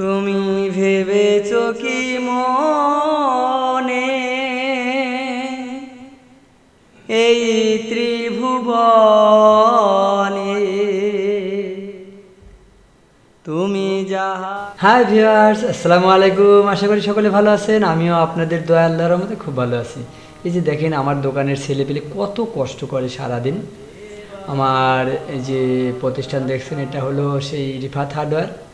তুমি ভেবেছ কি মনে? এই ত্রিভুবনে তুমি যাহা হাই ভিউয়ার্স আসসালামু আলাইকুম। আশা করি সকলে ভালো আছেন। আমিও আপনাদের দয়া আল্লাহর মধ্যে খুব ভালো আছি। এই যে দেখেন, আমার দোকানের ছেলে পেলে কত কষ্ট করে সারাদিন। আমার যে প্রতিষ্ঠান দেখছেন, এটা হলো সেই রিফাত হার্ডওয়্যার।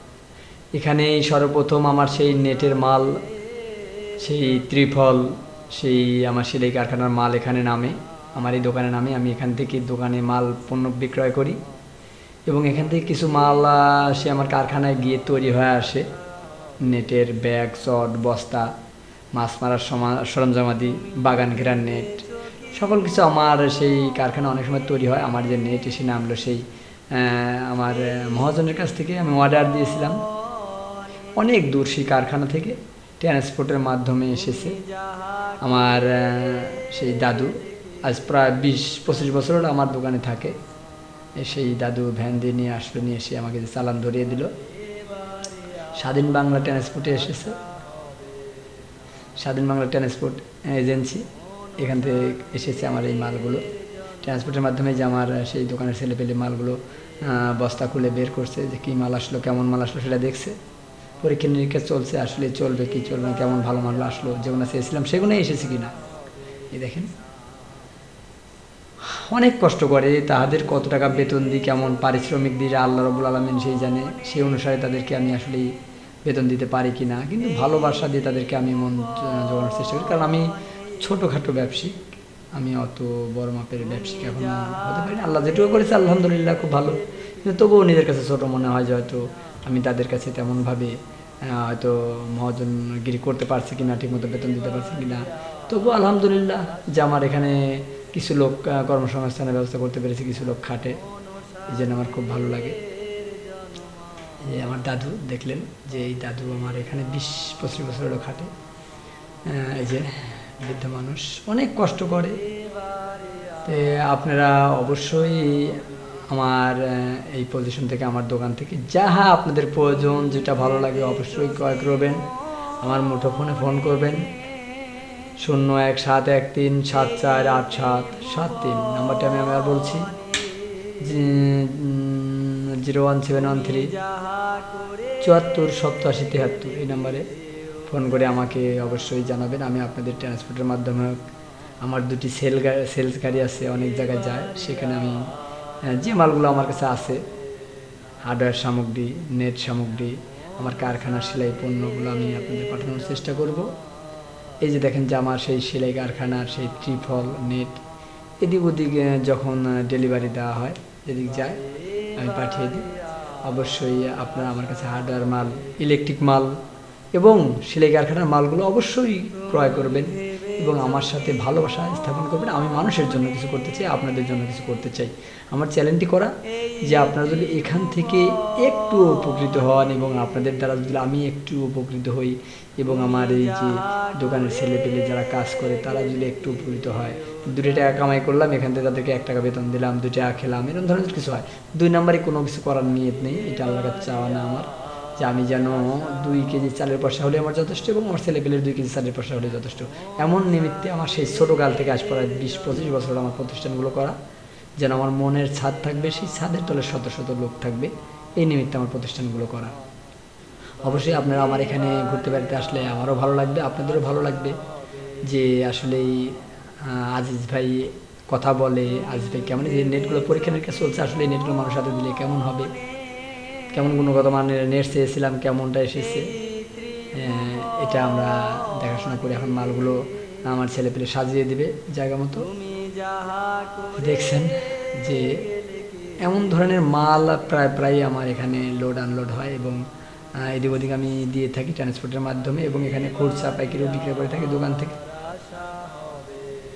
এখানে সর্বপ্রথম আমার সেই নেটের মাল, সেই ত্রিফল, সেই আমার সেলাই কারখানার মাল এখানে নামে, আমার এই দোকানে নামে। আমি এখান থেকে দোকানে মাল, পণ্য বিক্রয় করি এবং এখান থেকে কিছু মাল সে আমার কারখানায় গিয়ে তৈরি হয়ে আসে। নেটের ব্যাগ, চট, বস্তা, মাছ মারার সরঞ্জামাদি, বাগান ঘেরার নেট, সকল কিছু আমার সেই কারখানা অনেক সময় তৈরি হয়। আমার যে নেট, এসে নামলো সেই আমার মহাজনের কাছ থেকে আমি অর্ডার দিয়েছিলাম। অনেক দূর সেই কারখানা থেকে ট্রান্সপোর্টের মাধ্যমে এসেছে। আমার সেই দাদু আজ প্রায় বিশ, পঁচিশ বছর আমার দোকানে থাকে। সেই দাদু ভ্যান দিয়ে নিয়ে আসলো, নিয়ে এসে আমাকে চালান ধরিয়ে দিল। স্বাধীন বাংলা ট্রান্সপোর্টে এসেছে। স্বাধীন বাংলা ট্রান্সপোর্ট এজেন্সি এখান থেকে এসেছে আমার এই মালগুলো। ট্রান্সপোর্টের মাধ্যমে যে আমার সেই দোকানের ছেলে পেলে মালগুলো বস্তা খুলে বের করছে, যে কী মাল আসলো, কেমন মাল আসলো সেটা দেখছে। পরীক্ষা নিরীক্ষা চলছে, আসলে চলবে কি চলবে কেমন ভালো মাল আসলো যেগুলো চেয়েছিলাম সেগুলোই এসেছে কিনা? এই দেখেন। অনেক কষ্ট করে তাদের কত টাকা বেতন দিই কেমন পারিশ্রমিক দিই আল্লাহ রবুল আলমিন সেই জানে, সেই অনুসারে তাদেরকে আমি আসলে বেতন দিতে পারি কি না কিন্তু ভালোবাসা দিয়ে তাদেরকে আমি মন জোগানোর চেষ্টা করি। কারণ আমি ছোটোখাটো ব্যবসায়িক আমি অত বড় মাপের ব্যবসায়িক এখন হতে পারি। আল্লাহ যেটুকু করেছে, আলহামদুলিল্লাহ, খুব ভালো। কিন্তু তবুও নিজের কাছে ছোটো মনে হয় যে হয়তো আমি তাদের কাছে তেমনভাবে হয়তো মহাজনগিরি করতে পারছি কি না ঠিকমতো বেতন দিতে পারছি কি না তবু আলহামদুলিল্লাহ যে আমার এখানে কিছু লোক কর্মসংস্থানের ব্যবস্থা করতে পেরেছি, কিছু লোক খাটে। এই জন্য আমার খুব ভালো লাগে। যে আমার দাদু, দেখলেন যে এই দাদু আমার এখানে বিশ, পঁচিশ বছর হলো খাটে। এই যে বৃদ্ধ মানুষ, অনেক কষ্ট করে। আপনারা অবশ্যই আমার এই পজিশন থেকে আমার দোকান থেকে যাহা আপনাদের প্রয়োজন, যেটা ভালো লাগে অবশ্যই ক্রয় করবেন। আমার মুঠোফোনে ফোন করবেন। শূন্য এক সাত এক তিন সাত চার আট সাত সাত তিন। নাম্বারটা আমি আবার বলছি zero one seven one three চুয়াত্তর সপ্তাশি তেহাত্তর এই নাম্বারে ফোন করে আমাকে অবশ্যই জানাবেন। আমি আপনাদের ট্রান্সপোর্টের মাধ্যমে আমার দুটি সেল সেলস গাড়ি আছে, অনেক জায়গায় যায়, সেখানে আমি যে মালগুলো আমার কাছে আছে, হার্ডওয়্যার সামগ্রী, নেট সামগ্রী, আমার কারখানার সেলাই পণ্যগুলো আমি আপনাদের পাঠানোর চেষ্টা করব। এই যে দেখেন যে আমার সেই সেলাই কারখানার সেই ত্রিফল, নেট, এদিক ওদিক যখন ডেলিভারি দেওয়া হয়, এদিক যায়, আমি পাঠিয়ে দিই। অবশ্যই আপনারা আমার কাছে হার্ডওয়্যার মাল ইলেকট্রিক মাল এবং সেলাই কারখানার মালগুলো অবশ্যই ক্রয় করবেন। এবং আমার সাথে ভালোবাসা স্থাপন করবেন। আমি মানুষের জন্য কিছু করতে চাই, আপনাদের জন্য কিছু করতে চাই। আমার চ্যালেঞ্জটি করা যে আপনারা যদি এখান থেকে একটু উপকৃত হন এবং আপনাদের দ্বারা যদি আমি একটু উপকৃত হই এবং আমার এই যে দোকানের ছেলে পেলে যারা কাজ করে, তারা যদি একটু উপকৃত হয়। দুটো টাকা কামাই করলাম, এখান থেকে তাদেরকে এক টাকা বেতন দিলাম দু টাকা খেলাম এরকম ধরনের কিছু হয়। দুই নম্বরে কোনো কিছু করার নিয়ত নেই, এটা আল্লাহর কাছে চাওয়া না আমার। যে আমি যেন দুই কেজি চালের পয়সা হলে আমার যথেষ্ট এবং আমার ছেলেপেলের দুই কেজি চালের পয়সা হলে যথেষ্ট। এমন নিমিত্তে আমার সেই ছোটোকাল থেকে আজ প্রায় বিশ পঁচিশ বছর আমার প্রতিষ্ঠানগুলো করা যেন আমার মনের ছাদ থাকবে সেই ছাদের তলে শত শত লোক থাকবে এই নিমিত্তে আমার প্রতিষ্ঠানগুলো করা। অবশ্যই আপনারা আমার এখানে ঘুরতে বেড়াতে আসলে আমারও ভালো লাগবে আপনাদেরও ভালো লাগবে যে আসলেই আহ, আজিজ ভাই কথা বলে আজিজ ভাই কেমন যে নেটগুলো পরীক্ষা নিরীক্ষা চলছে আসলে এই নেটগুলো মানুষের হাতে দিলে কেমন হবে? কেমন গুণগত মানের নেট চেয়েছিলাম, কেমনটা এসেছে? এটা আমরা দেখাশোনা করে এখন মালগুলো আমার ছেলে পেলে সাজিয়ে দিবে জায়গা মতো। দেখছেন যে এমন ধরনের মাল প্রায় প্রায় আমার এখানে লোড আনলোড হয় এবং এদিক ওদিক আমি দিয়ে থাকি ট্রান্সপোর্টের মাধ্যমে এবং এখানে খুচরা পাইকারিও বিক্রি করে থাকি দোকান থেকে।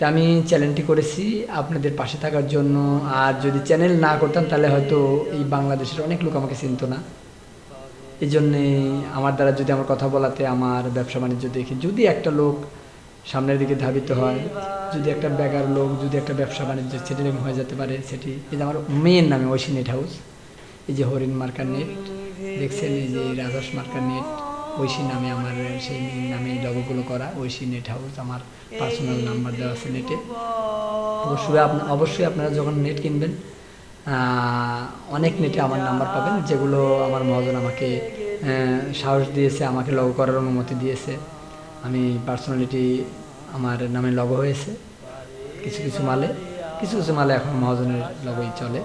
তা আমি চ্যানেলটি করেছি আপনাদের পাশে থাকার জন্য। আর যদি চ্যানেল না করতাম, তাহলে হয়তো এই বাংলাদেশের অনেক লোক আমাকে চিনত না। এই জন্যে আমার দ্বারা যদি আমার কথা বলাতে, আমার ব্যবসা বাণিজ্য দেখে যদি একটা লোক সামনের দিকে ধাবিত হয়, যদি একটা বেকার লোক, যদি একটা ব্যবসা বাণিজ্য সেটেলিং হয়ে যেতে পারে, সেটি এই যে আমার মেয়ের নামে ঐশী নেট হাউস এই যে হরিণ মার্কার নেট দেখছেন এই যে রাজাস মার্কার নেট ঐশী নামে আমার সেই নামে লগোগুলো করা ঐশী নেট হাউস আমার পার্সোনাল নাম্বার দেওয়া আছে নেটে অবশ্যই আপনি অবশ্যই আপনারা যখন নেট কিনবেন অনেক নেটে আমার নাম্বার পাবেন যেগুলো আমার মহাজন আমাকে সাহস দিয়েছে আমাকে লগো করার অনুমতি দিয়েছে। আমি পার্সোনালিটি আমার নামে লগো হয়েছে। কিছু কিছু মালে কিছু কিছু মালে এখন মহাজনের লগোই চলে।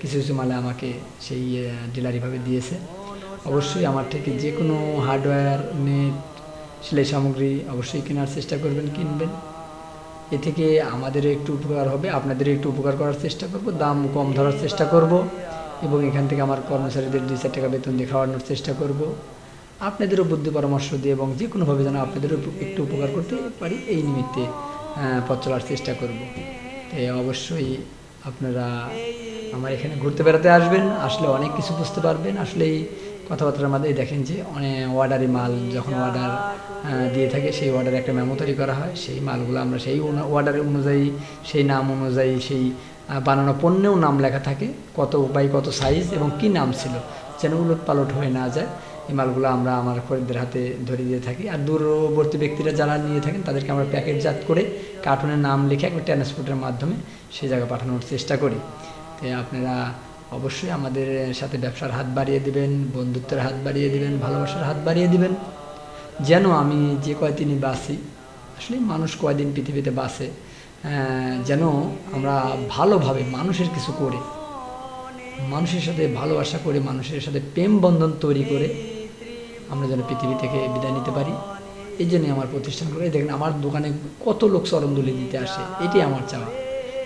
কিছু কিছু মালে আমাকে সেই ডিলারিভাবে দিয়েছে। অবশ্যই আমার থেকে যে কোনো হার্ডওয়্যার নেট সেলাই সামগ্রী অবশ্যই কেনার চেষ্টা করবেন, কিনবেন। এ থেকে আমাদের একটু উপকার হবে আপনাদের একটু উপকার করার চেষ্টা করব, দাম কম ধরার চেষ্টা করব এবং এখান থেকে আমার কর্মচারীদের দুই চার টাকা বেতন দিয়ে খাওয়ানোর চেষ্টা করব। আপনাদেরও বুদ্ধি পরামর্শ দিয়ে এবং যে কোনোভাবে যেন আপনাদেরও একটু উপকার করতে পারি, এই নিমিত্তে পথ চলার চেষ্টা করব। তাই অবশ্যই আপনারা আমার এখানে ঘুরতে বেড়াতে আসবেন, আসলে অনেক কিছু বুঝতে পারবেন আসলে কথাবার্তার মাধ্যমে দেখেন যে অনেক অর্ডারি মাল যখন অর্ডার দিয়ে থাকে, সেই অর্ডারে একটা মেমো তৈরি করা হয়। সেই মালগুলো আমরা সেই অর্ডার অনুযায়ী, সেই নাম অনুযায়ী, সেই বানানো পণ্যেও নাম লেখা থাকে, কত বাই কত সাইজ এবং কি নাম ছিল, যেন উলট পালট হয়ে না যায়। এই মালগুলো আমরা আমার খরিদ্দের হাতে ধরে দিয়ে থাকি। আর দূরবর্তী ব্যক্তিরা যারা নিয়ে থাকেন, তাদেরকে আমরা প্যাকেটজাত করে কার্টুনের নাম লিখে একটা ট্রান্সপোর্টের মাধ্যমে সেই জায়গায় পাঠানোর চেষ্টা করি। তাই আপনারা অবশ্যই আমাদের সাথে ব্যবসার হাত বাড়িয়ে দিবেন, বন্ধুত্বের হাত বাড়িয়ে দিবেন, ভালোবাসার হাত বাড়িয়ে দিবেন। যেন আমি যে কয়দিনই বাঁচি আসলে মানুষ কয়দিন পৃথিবীতে বাঁচে যেন আমরা ভালোভাবে মানুষের কিছু করে, মানুষের সাথে ভালোবাসা করে, মানুষের সাথে প্রেম বন্ধন তৈরি করে আমরা যেন পৃথিবী থেকে বিদায় নিতে পারি। এই জন্যই আমার প্রতিষ্ঠান করে দেখেন আমার দোকানে কত লোক চরণদুলি দিতে আসে, এটাই আমার চাওয়া।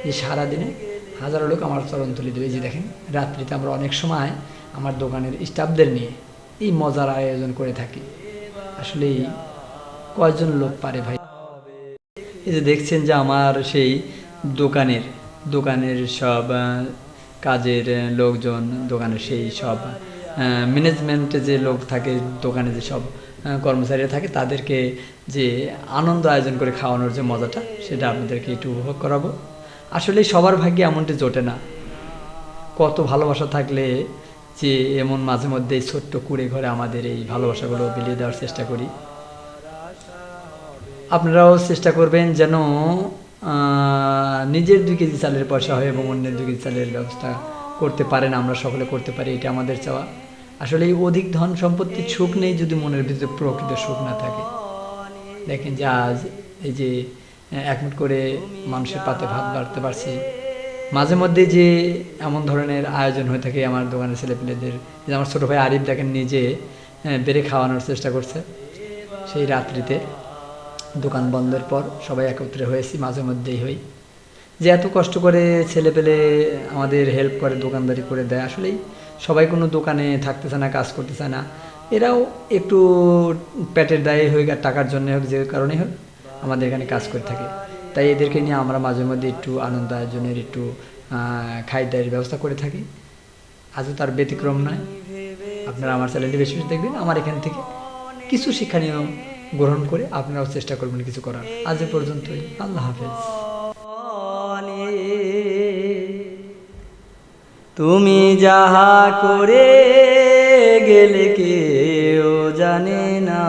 যে সারাদিনে হাজারো লোক আমার চরণতুলি দেবে। এই যে দেখেন, রাত্রিতে আমরা অনেক সময় আমার দোকানের স্টাফদের নিয়ে এই মজার আয়োজন করে থাকি। আসলে কয়জন লোক পারে ভাই? এই যে দেখছেন যে আমার সেই দোকানের দোকানের সব কাজের লোকজন, দোকানের সেই সব ম্যানেজমেন্টে যে লোক থাকে দোকানে যে সব কর্মচারীরা থাকে, তাদেরকে যে আনন্দ আয়োজন করে খাওয়ানোর যে মজাটা, সেটা আপনাদেরকে একটু উপভোগ করাবো। আসলে সবার ভাগ্যে এমনটি জোটে না। কত ভালোবাসা থাকলে যে এমন মাঝে মধ্যে এই ছোট্ট কুড়ে ঘরে আমাদের এই ভালোবাসাগুলো বিলিয়ে দেওয়ার চেষ্টা করি। আপনারাও চেষ্টা করবেন যেন নিজের দুই কেজি চালের পয়সা হয় এবং অন্যের দুই কেজি চালের ব্যবস্থা করতে পারেন, আমরা সকলে করতে পারি, এটা আমাদের চাওয়া। আসলে এই অধিক ধন সম্পত্তির সুখ নেই যদি মনের ভিতরে প্রকৃত সুখ না থাকে। দেখেন যে আজ এই যে এক মুঠ করে মানুষের পাতে ভাত বাড়তে পারছি। মাঝে মধ্যে যে এমন ধরনের আয়োজন হয়ে থাকে আমার দোকানের ছেলেপেলেদের যে আমার ছোটো ভাই আরিফ দেখেন নিজে আহ, বেড়ে খাওয়ানোর চেষ্টা করছে। সেই রাত্রিতে দোকান বন্ধের পর সবাই একত্রে হয়েছি মাঝে মধ্যেই হই। যে এত কষ্ট করে ছেলে পেলে আমাদের হেল্প করে দোকানদারি করে দেয় আসলেই সবাই কোনো দোকানে থাকতেছে না কাজ করতেছে না। এরাও একটু পেটের দায়ে হয়ে গেছে টাকার জন্য হোক যে কারণে হোক। আমাদের এখানে কাজ করে থাকে। তাই এদেরকে নিয়ে আমরা মাঝে মধ্যে একটু আনন্দ আয়োজনের একটু খাইদায়ের ব্যবস্থা করে থাকি। আজও তার ব্যতিক্রম নয়। আপনারা আমার চ্যানেলটি বেশি বেশি দেখবেন, আমার এখান থেকে কিছু শিক্ষণীয় গ্রহণ করে আপনারাও চেষ্টা করবেন কিছু করার। আজ পর্যন্তই। আল্লাহ হাফেজ। তুমি যাহা করে গেলে কেউ জানে না।